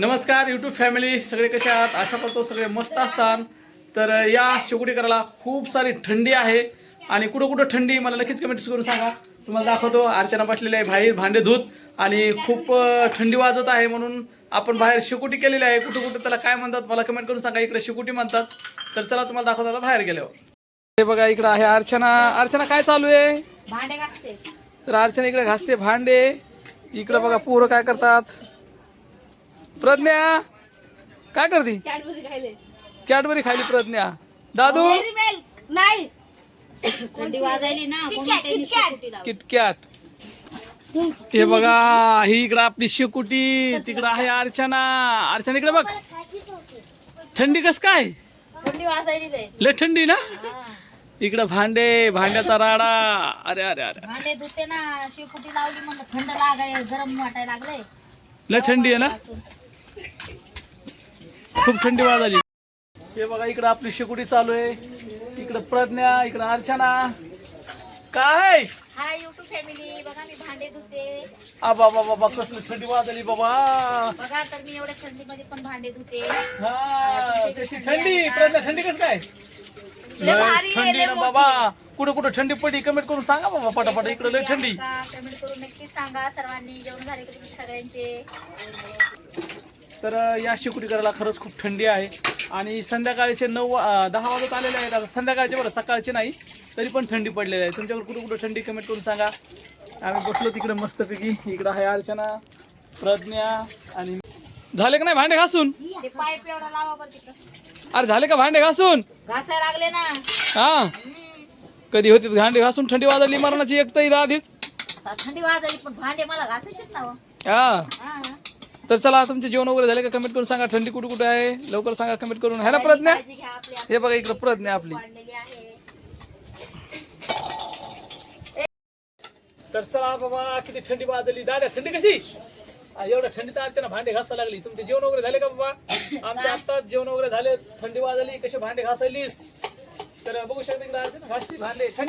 नमस्कार YouTube family सगळे कसे आहात? आशा करतो सगळे मस्त असतात. तर या शेकोटी करायला खूप सारी थंडी आहे आणि कुठं कुठं थंडी मला नक्कीच कमेंट्स करून सांगा. तुम्हाला दाखवतो अर्चना बसलेले आहे बाहेर भांडे धुत आणि खूप थंडी वाजत आहे म्हणून आपण बाहेर शेकोटी केलेली आहे. कुठं कुठं त्याला काय म्हणतात मला कमेंट करून सांगा. इकडे शेकोटी म्हणतात. तर चला तुम्हाला दाखवतो आता बाहेर गेल्यावर. हे बघा इकडं आहे अर्चना. अर्चना काय चालू आहे? भांडे घासते. तर अर्चना इकडे घासते भांडे. इकडे बघा पोरं काय करतात? प्रज्ञा काय करती? कॅडबरी खायले. कॅडबरी खायली प्रज्ञा. दादू? नाही. किटकॅट हे बघा ही इकडं आपली शेकुटी तिकडं आहे अर्चना. अर्चना इकडे बघ. थंडी कस काय? थंडी वाजायली लय. थंडी ना. इकडं भांडे भांड्याचा राडा. अरे अरे अरे भांडे धुते ना शेकोटी लावली म्हणलं थंड लागाय गरम वाटायला लागले. लय थंडी आहे ना? खूप थंडी वाजली हे बघा इकडं आपली शेकुटी चालू आहे. इकडं प्रज्ञा इकडं अर्चना. काय हाय युट्यूब फॅमिली बघा मी भांडे धुते. आबा बाबा बाबा कसली थंडी वाजली बाबा. बघा तर मी एवढ्या थंडीमध्ये पण भांडे धुते. हा कशी थंडी. प्रज्ञा थंडी कसं काय? लय लय भारी आहे, थंडी लय ना मोठी. बाबा. कुठं कुठं थंडी पडली कमेंट करून सांगा बाबा पटापट. इकडं लय थंडी. कमेंट करून नक्कीच सांगा सर्वांनी. जेवण झाले का तुम्ही सगळ्यांचे? तर या शिकुटी करायला खरंच खूप थंडी आहे. आणि संध्याकाळचे नऊ दहा वाजत आलेले आहेत. आता संध्याकाळचे बरं सकाळचे नाही तरी पण थंडी पडलेली आहे. तुमच्याकडे कुठं कुठं थंडी कमेंट करून सांगा. आम्ही बसलो तिकडे मस्तपैकी. इकडं आहे अर्चना प्रज्ञा आणि झाले का नाही भांडे घासून? अरे झाले का भांडे घासून? घासायला लागले ना. हा? कधी होती भांडे घासून? थंडी वाजली मरणाची एक तर आधीच. थंडी वाजायली पण भांडे मला घासायचेच ना हो. तर चला तुमचे जेवण वगैरे झाले का? कमेंट करून सांगा. थंडी कुठे कुठे आहे? लवकर सांगा कमेंट करून. है ना प्रज्ञा? हे बघा इकडं प्रज्ञा आपली. तर चला बाबा किती थंडी वाजली. दादा थंडी कशी? एवढ्या थंडीत अर्चना भांडे घासायला लागली. तुमचे जेवण वगैरे झाले का बाबा? आमचे आत्ताच जेवण वगैरे झाले. थंडी वाजली. कसे भांडे घासायलीस? तर बघू शकता अर्चना भांडे. थंडी